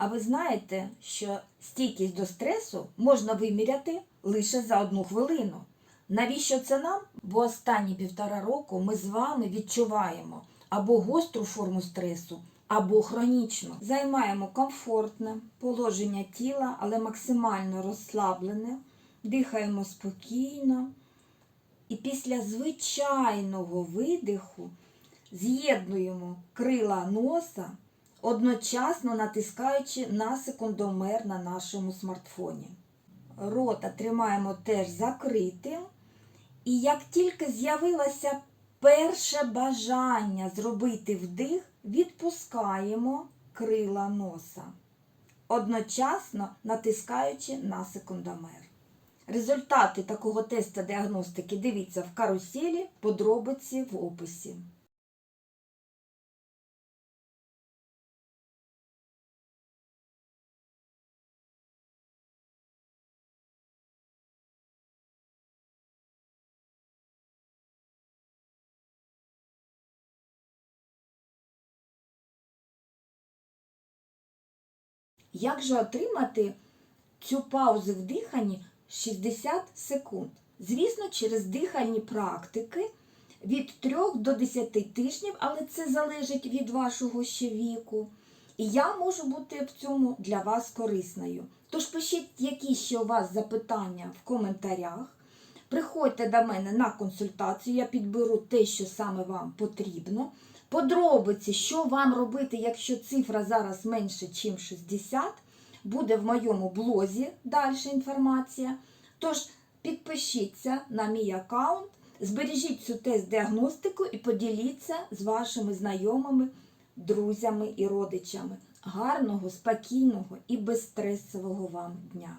А ви знаєте, що стійкість до стресу можна виміряти лише за одну хвилину. Навіщо це нам? Бо останні півтора року ми з вами відчуваємо або гостру форму стресу, або хронічну. Займаємо комфортне положення тіла, але максимально розслаблене, дихаємо спокійно. І після звичайного видиху з'єднуємо крила носа, одночасно натискаючи на секундомер на нашому смартфоні. Рота тримаємо теж закритим. І як тільки з'явилося перше бажання зробити вдих, відпускаємо крила носа, одночасно натискаючи на секундомер. Результати такого тесту діагностики дивіться в каруселі, подробиці в описі. Як же отримати цю паузу в диханні 60 секунд? Звісно, через дихальні практики від 3 до 10 тижнів, але це залежить від вашого ще віку. І я можу бути в цьому для вас корисною. Тож пишіть, які ще у вас запитання в коментарях. Приходьте до мене на консультацію, я підберу те, що саме вам потрібно. Подробиці, що вам робити, якщо цифра зараз менше, ніж 60, буде в моєму блозі далі інформація. Тож підпишіться на мій аккаунт, збережіть цю тест-діагностику і поділіться з вашими знайомими, друзями і родичами. Гарного, спокійного і безстресового вам дня!